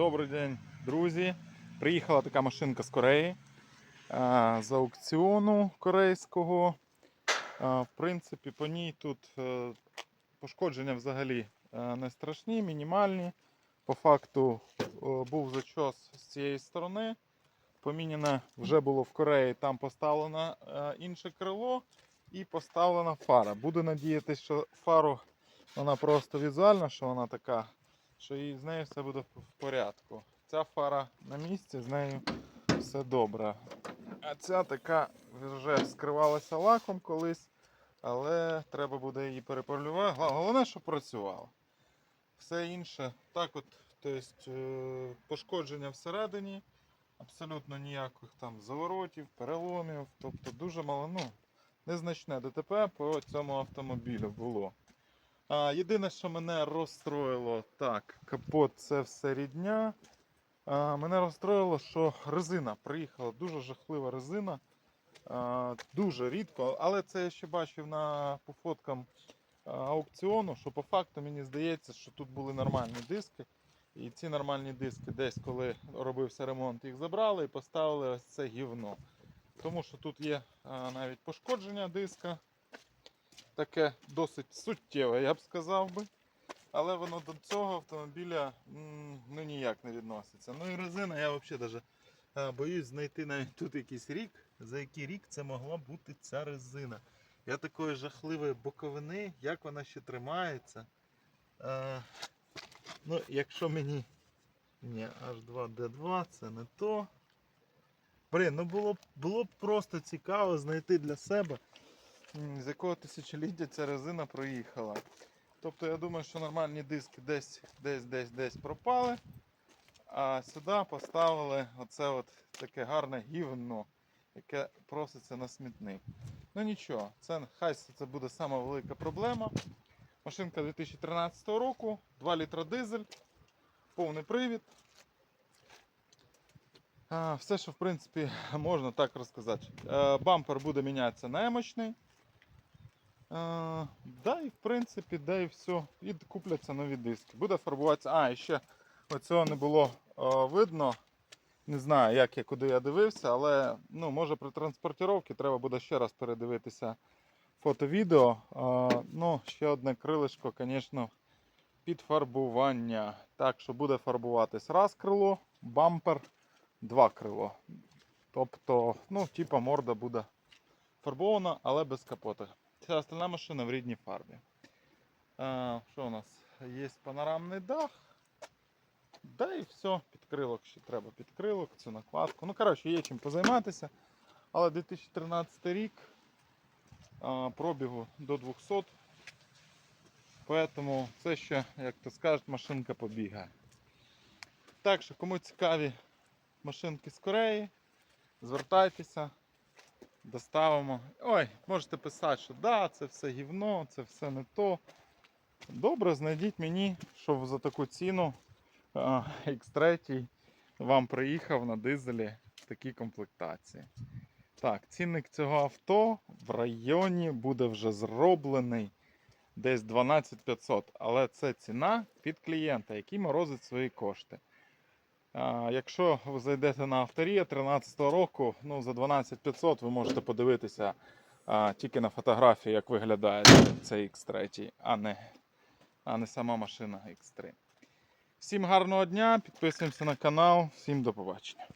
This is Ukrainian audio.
Добрий день, друзі. Приїхала така машинка з Кореї з аукціону корейського. В принципі, по ній тут е, пошкодження взагалі е, не страшні, мінімальні. По факту е, був зачос з цієї сторони. Поміняне вже було в Кореї, там поставлено е, інше крило і поставлена фара. Буду надіятися, що фару вона просто візуальна, що вона така що і з нею все буде в порядку. Ця фара на місці, з нею все добре. А ця така вже скривалася лаком колись, але треба буде її переполювати. Головне, щоб працювала. Все інше, так от, тобто, е, пошкодження всередині, абсолютно ніяких там заворотів, переломів, тобто дуже мало, ну, незначне ДТП по цьому автомобілю було. А, єдине, що мене розстроїло, так, капот це все рідня. А, мене розстроїло, що резина приїхала, дуже жахлива резина. А, дуже рідко, але це я ще бачив на, по фоткам аукціону, що по факту мені здається, що тут були нормальні диски. І ці нормальні диски десь, коли робився ремонт, їх забрали і поставили ось це гівно. Тому що тут є а, навіть пошкодження диска таке досить суттєве, я б сказав би. Але воно до цього автомобіля ну, ніяк не відноситься. Ну і резина, я взагалі даже, е, боюсь знайти навіть тут якийсь рік, за який рік це могла бути ця резина. Я такої жахливої боковини, як вона ще тримається. Е, ну, якщо мені. Ні, H2D2 це не то. Блін, ну було було б просто цікаво знайти для себе з якого тисячоліття ця резина проїхала. Тобто я думаю, що нормальні диски десь десь десь десь пропали. А сюди поставили оце от таке гарне гівно, яке проситься на смітник. Ну нічого, це хай це буде сама велика проблема. Машинка 2013 року, 2 літра дизель, повний привід. Все, що в принципі можна так розказати. Е, Бампер буде мінятися на емочний. А, да, і в принципі, да і все. І купляться нові диски. Буде фарбуватися. А, і ще оцього не було а, видно. Не знаю, як я куди я дивився, але ну, може при транспортировці треба буде ще раз передивитися фото-відео. А, ну, ще одне крилишко, звісно, під фарбування. Так що буде фарбуватись раз крило, бампер, два крило. Тобто, ну, типа морда буде фарбована, але без капота. Вся остальна машина в рідній фарбі. А, що у нас? Є панорамний дах. Да і все, підкрилок ще треба підкрилок, цю накладку. Ну, коротше, є чим позайматися. Але 2013 рік а, пробігу до 200. Поэтому це ще, як то скажуть, машинка побігає. Так що, кому цікаві машинки з Кореї, звертайтеся доставимо. Ой, можете писати, що да, це все гівно, це все не то. Добре, знайдіть мені, щоб за таку ціну а, X3 вам приїхав на дизелі в такій комплектації. Так, цінник цього авто в районі буде вже зроблений десь 12500, але це ціна під клієнта, який морозить свої кошти. Якщо ви зайдете на авторія 13 року, ну за 12500 ви можете подивитися тільки на фотографії, як виглядає цей X3, а не, а не сама машина X3. Всім гарного дня, підписуємося на канал, всім до побачення.